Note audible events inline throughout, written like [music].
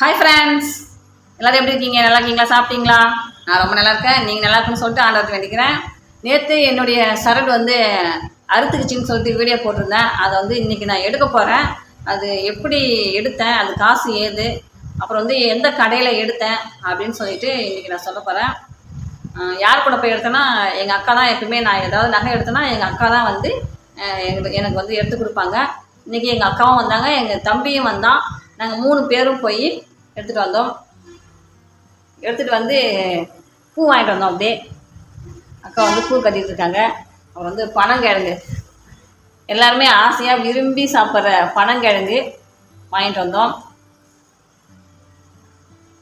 Hi friends எல்லாரும் எப்படி இருக்கீங்க? நல்லா இருக்கீங்களா? சாப்பிட்டீங்களா? நான் ரொம்ப நல்லா இருக்கேன். நீங்கள் நல்லா இருக்குன்னு சொல்லிட்டு ஆண்டவர்கிட்ட வேண்டிக்கிறேன். நேற்று என்னுடைய சரடு வந்து அறுத்துக்குச்சின்னு சொல்லிட்டு வீடியோ போட்டிருந்தேன். அதை வந்து இன்றைக்கி நான் எடுக்க போகிறேன் அது எப்படி எடுத்தேன்? அது காசு ஏது? அப்புறம் வந்து எந்த கடையில் எடுத்தேன்? அப்படின்னு சொல்லிட்டு இன்றைக்கி நான் சொல்ல போகிறேன் யார் கூட போய் எடுத்தேன்னா எங்கள் அக்கா தான் எப்பவுமே நான் ஏதாவது நகை எடுத்தேன்னா எங்கள் அக்கா தான் வந்து எங்களுக்கு எனக்கு வந்து எடுத்து கொடுப்பாங்க. இன்றைக்கி எங்கள் அக்காவும் வந்தாங்க எங்கள் தம்பியும் வந்தான். நாங்கள் மூணு பேரும் போய் எடுத்துகிட்டு வந்தோம். எடுத்துகிட்டு வந்து பூ வாங்கிட்டு வந்தோம் அப்படியே. அக்கா வந்து பூ கட்டிகிட்டு இருக்காங்க. அப்புறம் வந்து பனங்கிழங்கு எல்லாருமே ஆசையாக விரும்பி சாப்பிட்ற பனங்கிழங்கு வாங்கிட்டு வந்தோம்.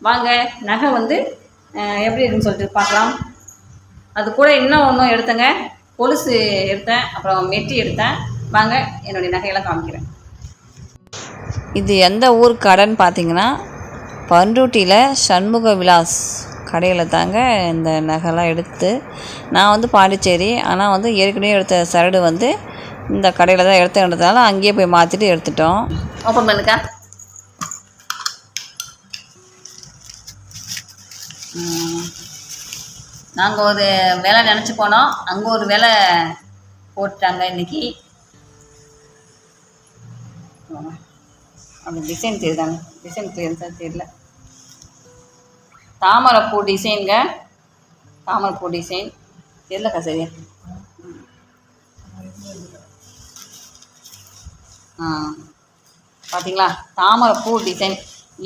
வாங்க நகை வந்து எப்படி இருக்குன்னு சொல்லிட்டு பார்க்கலாம். அது கூட இன்னும் ஒன்றும் எடுத்தேங்க. கொலுசு எடுத்தேன் அப்புறம் மெட்டி எடுத்தேன். வாங்க என்னுடைய நகையெல்லாம் காமிக்கிறேன். இது எந்த ஊர் கடைன்னு பார்த்தீங்கன்னா பண்ருட்டியில் சண்முக விலாஸ் கடையில் தாங்க இந்த நகைலாம் எடுத்து நான் வந்து பாண்டிச்சேரி ஆனால் வந்து ஏற்கனவே எடுத்த சரடு வந்து இந்த கடையில் தான் எடுத்ததுனால அங்கேயே போய் மாற்றிட்டு எடுத்துட்டோம். ஓப்பன் பண்ணுக்கா நாங்கள் ஒரு வேலை நினச்சி போனோம். அங்கே ஒரு வேலை போட்டாங்க இன்னைக்கு. அந்த டிசைன் தெரியுதாங்க டிசைன் தெரியுதா தெரியல. தாமரைப்பூ டிசைனுங்க தாமரைப்பூ டிசைன் தெரியலக்கா சரியா? பார்த்தீங்களா தாமரைப்பூ டிசைன்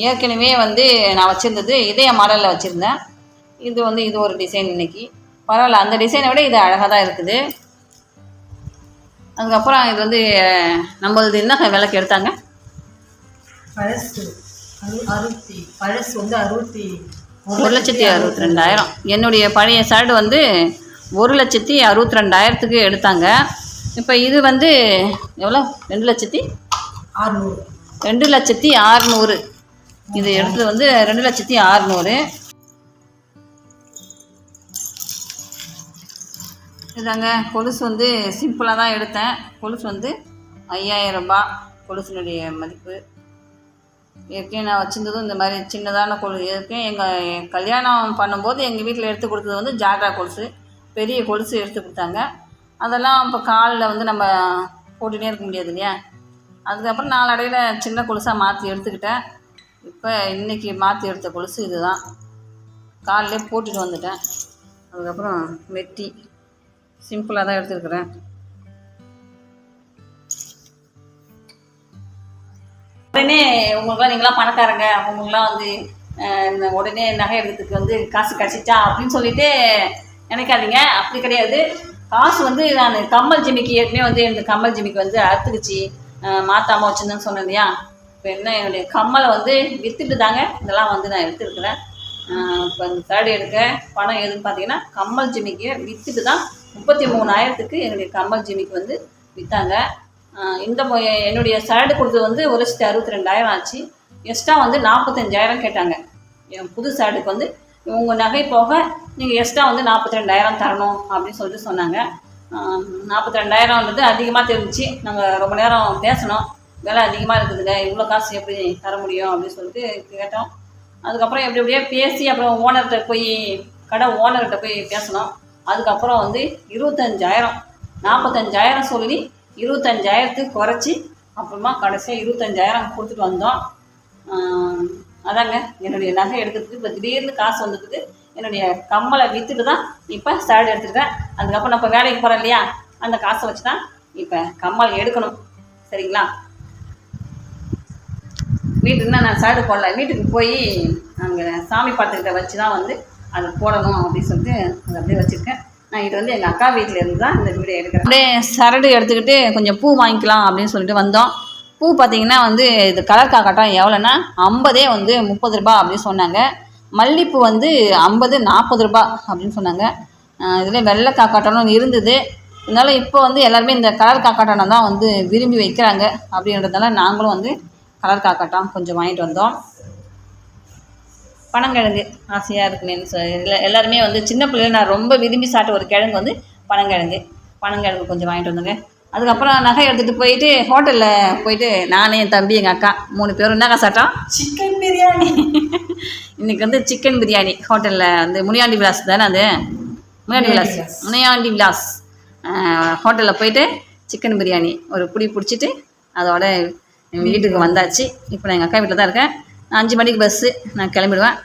ஏற்கனவே வந்து நான் வச்சுருந்தது இதய மாடலில் வச்சுருந்தேன். இது வந்து இது ஒரு டிசைன் இன்னைக்கு. பரவாயில்ல அந்த டிசைனை விட இது அழகாக தான் இருக்குது. அதுக்கப்புறம் இது வந்து நம்மளது என்ன விளக்கு எடுத்தாங்க? பழசு அறு அறுபத்தி பழசு வந்து அறுபத்தி ஒரு லட்சத்தி அறுபத்தி ரெண்டாயிரம் என்னுடைய பழைய ஷர்ட் வந்து ஒரு லட்சத்தி அறுபத்தி ரெண்டாயிரத்துக்கு எடுத்தாங்க. இப்போ இது வந்து எவ்வளோ? ரெண்டு லட்சத்தி? ஆறுநூறு. ரெண்டு லட்சத்தி ஆறுநூறு. இது எடுத்தது வந்து ரெண்டு லட்சத்தி ஆறுநூறு. இதாங்க கொலுசு வந்து சிம்பிளாக தான் எடுத்தேன். கொலுசு வந்து ஐயாயிரம் ரூபாய் கொலுசினுடைய மதிப்பு. ஏற்கனவே நான் வச்சிருந்ததும் இந்த மாதிரி சின்னதான கொலு ஏற்கனவே எங்கள் கல்யாணம் பண்ணும்போது எங்கள் வீட்டில் எடுத்து கொடுத்தது வந்து ஜாட்ரா கொலுசு. பெரிய கொலுசு எடுத்து கொடுத்தாங்க. அதெல்லாம் இப்போ காலில் வந்து நம்ம போட்டுகிட்டே இருக்க முடியாது இல்லையா? அதுக்கப்புறம் நாளடையில் சின்ன கொலுசாக மாற்றி எடுத்துக்கிட்டேன். இப்போ இன்றைக்கி மாற்றி எடுத்த கொலுசு இதுதான். காலிலே போட்டுட்டு வந்துட்டேன். அதுக்கப்புறம் மெட்டி சிம்பிளாக தான் எடுத்துருக்குறேன். உடனே உங்களுக்குலாம் நீங்களாம் பணக்காரங்க. அவங்களுக்குலாம் வந்து உடனே நகை எடுக்கிறதுக்கு வந்து காசு கிடச்சிச்சா அப்படின்னு சொல்லிட்டு நினைக்காதீங்க. அப்படி கிடையாது. காசு வந்து நான் கம்மல் ஜிமிக்கு ஏற்கனவே வந்து இந்த கம்மல் ஜிமிக்கு வந்து அறுத்துக்குச்சு மாற்றாமல் வச்சுருந்தேன்னு சொன்னேன் இல்லையா? இப்போ என்ன என்னுடைய கம்மலை வந்து விற்றுட்டு தாங்க. இதெல்லாம் வந்து நான் எடுத்துருக்குறேன். இப்போ இந்த தேர்ட் எடுக்க பணம் எதுன்னு பார்த்தீங்கன்னா கம்மல் ஜிமிக்கு விற்றுட்டு தான் முப்பத்தி மூணாயிரத்துக்கு என்னுடைய கம்மல் ஜிமிக்கு வந்து விற்றாங்க இந்த என்னுடைய சரடு கொடுத்தது வந்து ஒரு லட்சத்தி அறுபத்தி ரெண்டாயிரம் ஆச்சு. எக்ஸ்ட்ரா வந்து நாற்பத்தஞ்சாயிரம் கேட்டாங்க. என் புது சரடுக்கு வந்து உங்கள் நகை போக நீங்கள் எக்ஸ்ட்ரா வந்து நாற்பத்தி ரெண்டாயிரம் தரணும் அப்படின்னு சொல்லிட்டு சொன்னாங்க. நாற்பத்தி ரெண்டாயிரம்ன்றது அதிகமாக தெரிஞ்சு நாங்கள் ரொம்ப நேரம் பேசினோம் விலை அதிகமாக இருக்குதுங்க இவ்வளோ காசு எப்படி தர முடியும் அப்படின்னு சொல்லிட்டு கேட்டோம். அதுக்கப்புறம் எப்படி எப்படியோ பேசி அப்புறம் ஓனர்கிட்ட போய் கடை ஓனர்கிட்ட போய் பேசினோம் அதுக்கப்புறம் வந்து இருபத்தஞ்சாயிரம் நாற்பத்தஞ்சாயிரம் சொல்லி இருபத்தஞ்சாயிரத்துக்கு குறைச்சி அப்புறமா கடைசியாக இருபத்தஞ்சாயிரம் கொடுத்துட்டு வந்தோம். அதாங்க என்னுடைய நகை எடுக்கிறதுக்கு இப்போ திடீர்னு காசு வந்துருக்குது என்னுடைய கம்மலை விற்றுட்டு தான் இப்போ சரடு எடுத்துருக்கேன். அதுக்கப்புறம் நம்ம வேலைக்கு போகிறோம் இல்லையா? அந்த காசை வச்சு தான் இப்போ கம்மல் எடுக்கணும். சரிங்களா? வீட்டுக்குன்னா நான் சரடு போடல. வீட்டுக்கு போய் அங்கே சாமி படத்துக்கிட்ட வச்சு தான் வந்து அதை போடணும் அப்படின்னு சொல்லிட்டு அதை அப்படியே வச்சுருக்கேன். நான் இது வந்து எங்கள் அக்கா வீட்டில் இருந்து தான் இந்த வீடியோ எடுக்கிறேன். அப்படியே சரடு எடுத்துக்கிட்டு கொஞ்சம் பூ வாங்கிக்கலாம் அப்படின்னு சொல்லிட்டு வந்தோம். பூ பார்த்தீங்கன்னா வந்து இது கலர் காக்கட்டம் எவ்வளோன்னா ஐம்பதே வந்து முப்பது ரூபாய் அப்படின்னு சொன்னாங்க. மல்லிப்பூ வந்து ஐம்பது நாற்பது ரூபா அப்படின்னு சொன்னாங்க. இதில் வெள்ளை காக்காட்டம்னு இருந்தது. இருந்தாலும் இப்போ வந்து எல்லாருமே இந்த கலர் காக்காட்டம் தான் வந்து விரும்பி வைக்கிறாங்க அப்படின்றதுனால நாங்களும் வந்து கலர் காக்காட்டம் கொஞ்சம் வாங்கிட்டு வந்தோம். பனங்கிழங்கு ஆசையாக இருக்குமேன்னு சொல்லி எல்லா எல்லாருமே வந்து சின்ன பிள்ளைல நான் ரொம்ப விரும்பி சாப்பிட்ட ஒரு கிழங்கு வந்து பனங்கிழங்கு பனங்கிழங்கு கொஞ்சம் வாங்கிட்டு வந்தோங்க. அதுக்கப்புறம் நகை எடுத்துகிட்டு போயிட்டு ஹோட்டலில் போயிட்டு நானே என் தம்பி எங்கள் அக்கா மூணு பேரும் என்னக்கா சாப்பிட்டோம்? சிக்கன் பிரியாணி [laughs] இன்னைக்கு வந்து சிக்கன் பிரியாணி ஹோட்டலில் வந்து முனியாண்டி விலாஸ் தானே அது? முனியாண்டி விலாஸ். முனியாண்டி விலாஸ். ஹோட்டலில் போயிட்டு சிக்கன் பிரியாணி ஒரு புடி பிடிச்சிட்டு அதோட வீட்டுக்கு வந்தாச்சு. இப்போ நான் எங்கள் அக்கா வீட்டில் தான் இருக்கேன். அஞ்சு மணிக்கு பஸ்ஸு நான் கிளம்பிடுவேன்.